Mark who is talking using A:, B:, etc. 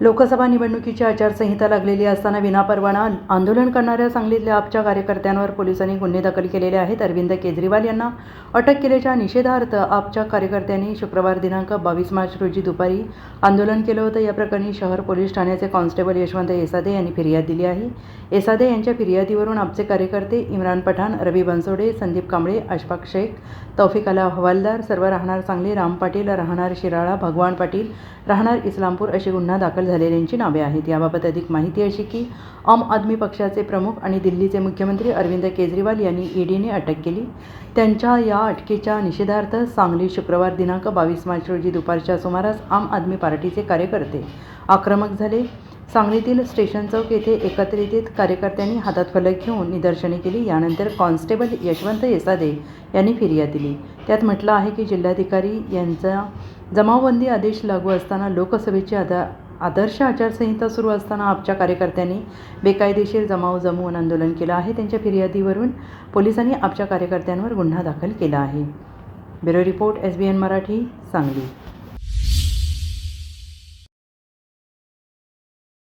A: लोकसभा निवडणुकीची आचारसंहिता लागलेली असताना विनापरवाना आंदोलन करणाऱ्या सांगलीतल्या आपच्या कार्यकर्त्यांवर पोलिसांनी गुन्हे दाखल केलेले आहेत. अरविंद केजरीवाल यांना अटक केल्याच्या निषेधार्थ आपच्या कार्यकर्त्यांनी शुक्रवार दिनांक बावीस मार्च रोजी दुपारी आंदोलन केलं होतं. या प्रकरणी शहर पोलीस ठाण्याचे कॉन्स्टेबल यशवंत एसादे यांनी फिर्याद दिली आहे. एसादे यांच्या फिर्यादीवरून आपचे कार्यकर्ते इम्रान पठाण रवी बनसोडे संदीप कांबळे अशफाक शेख तौफिक अला हवालदार सर्व राहणार सांगली राम पाटील राहणार शिराळा भगवान पाटील राहणार इस्लामपूर अशी गुन्हा दाखल झालेल्यांची नावे आहेत. याबाबत अधिक माहिती अशी की आम आदमी पक्षाचे प्रमुख आणि दिल्लीचे मुख्यमंत्री अरविंद केजरीवाल यांनी ईडीने अटक केली. त्यांच्या या अटकेच्या निषेधार्थ सांगली शुक्रवार दिनांक बावीस मार्च रोजी दुपारच्या सुमारास आम आदमी पार्टीचे कार्यकर्ते आक्रमक झाले. सांगलीतील स्टेशन चौक येथे एकत्रित कार्यकर्त्यांनी हातात फलक घेऊन निदर्शने केली. यानंतर कॉन्स्टेबल यशवंत येसादे यांनी फिर्याद दिली. त्यात म्हटलं आहे की जिल्हाधिकारी यांचा जमावबंदी आदेश लागू असताना लोकसभेची आदा आदर्श आचारसंहिता सुरू असताना आपच्या कार्यकर्त्यांनी बेकायदेशीर जमाव जमवून आंदोलन केलं आहे. त्यांच्या फिर्यादीवरून पोलिसांनी आपच्या कार्यकर्त्यांवर गुन्हा दाखल केला आहे. Bureau report S B N Marathi Sangli.